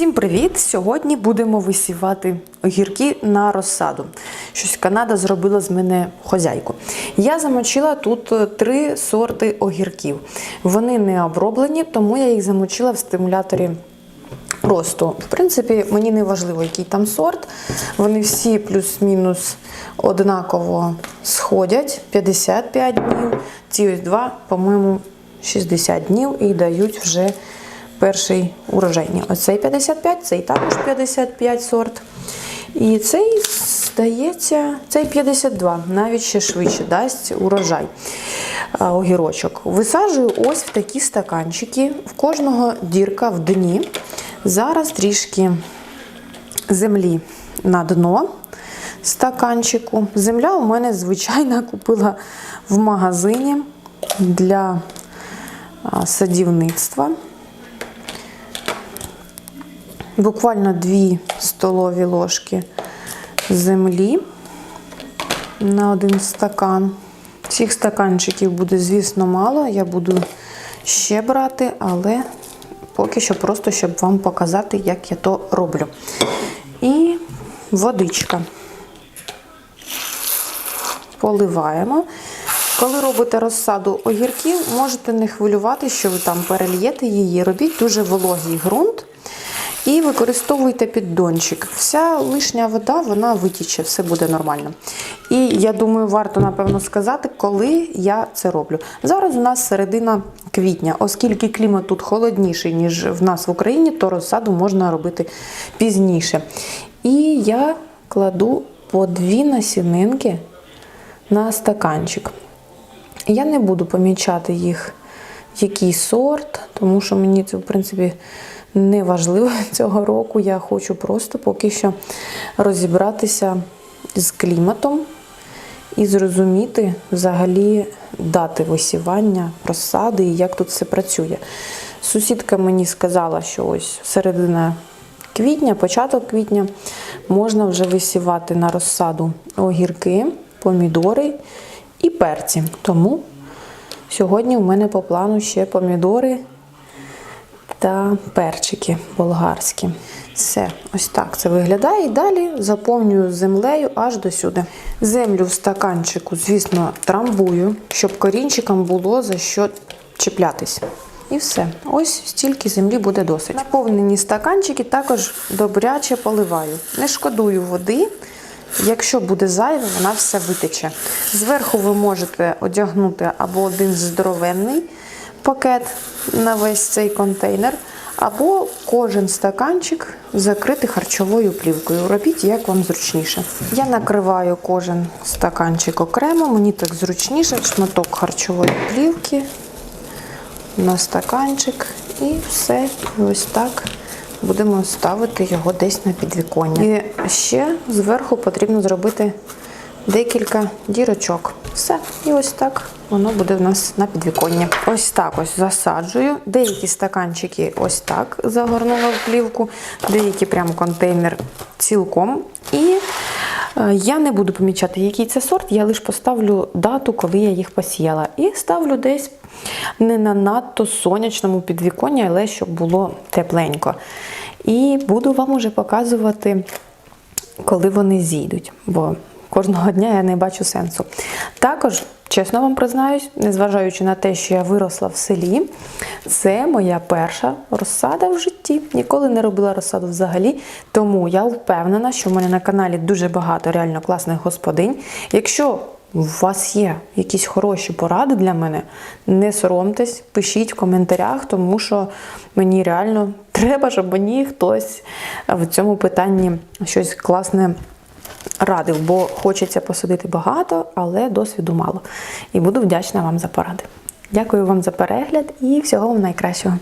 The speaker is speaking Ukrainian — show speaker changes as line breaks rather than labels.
Всім привіт! Сьогодні будемо висівати огірки на розсаду. Щось Канада зробила з мене хозяйку. Я замочила тут е, три сорти огірків. Вони не оброблені, тому я їх замочила в стимуляторі росту. В принципі, мені не важливо, який там сорт. Вони всі плюс-мінус однаково сходять 55 днів. Ці ось два, по-моєму, 60 днів і дають вже перший урожай. Ні, Оцей 55, цей також 55 сорт. І цей, здається, цей 52, навіть ще швидше дасть урожай огірочок. Висаджую ось в такі стаканчики. В кожного дірка в дні. Зараз трішки землі на дно стаканчику. Земля у мене звичайна купила в магазині для садівництва. Буквально 2 столові ложки землі на один стакан. Цих стаканчиків буде, звісно, мало. Я буду ще брати, але поки що просто, щоб вам показати, як я то роблю. І водичка. Поливаємо. Коли робите розсаду огірків, можете не хвилювати, що ви там перельєте її. Робіть дуже вологий ґрунт. І використовуйте піддончик. Вся лишня вода вона витіче, все буде нормально. І я думаю, варто напевно сказати, коли я це роблю. Зараз у нас середина квітня, оскільки клімат тут холодніший, ніж в нас в Україні, то розсаду можна робити пізніше. І я кладу по дві насінинки на стаканчик. Я не буду помічати їх, який сорт, тому що мені це, в принципі, не важливо цього року. Я хочу просто поки що розібратися з кліматом і зрозуміти взагалі дати висівання, розсади і як тут все працює. Сусідка мені сказала, що ось середина квітня, початок квітня можна вже висівати на розсаду огірки, помідори і перці. Тому сьогодні в мене по плану ще помідори та перчики болгарські. Все, ось так це виглядає. І далі заповнюю землею аж до сюди. Землю в стаканчику, звісно, трамбую, щоб корінчикам було за що чіплятись. І все. Ось стільки землі буде досить. Наповнені стаканчики також добряче поливаю. Не шкодую води. Якщо буде зайве, вона все витече. Зверху ви можете одягнути або один здоровенний пакет на весь цей контейнер, або кожен стаканчик закрити харчовою плівкою. Робіть, як вам зручніше. Я накриваю кожен стаканчик окремо, мені так зручніше, шматок харчової плівки на стаканчик і все. Ось так будемо ставити його десь на підвіконня. І ще зверху потрібно зробити декілька дірочок. Все. І ось так воно буде в нас на підвіконні. Ось так ось засаджую. Деякі стаканчики ось так загорнула в плівку, деякі прям контейнер цілком. І е, я не буду помічати, який це сорт, я лише поставлю дату, коли я їх посіяла. І ставлю десь не на надто сонячному підвіконні, але щоб було тепленько. І буду вам уже показувати, коли вони зійдуть. Бо кожного дня я не бачу сенсу. Також, чесно вам признаюсь, незважаючи на те, що я виросла в селі, це моя перша розсада в житті. Ніколи не робила розсаду взагалі. Тому я впевнена, що в мене на каналі дуже багато реально класних господинь. Якщо у вас є якісь хороші поради для мене, не соромтесь, пишіть в коментарях, тому що мені реально треба, щоб мені хтось в цьому питанні щось класне радив, бо хочеться посадити багато, але досвіду мало. І буду вдячна вам за поради. Дякую вам за перегляд і всього вам найкращого.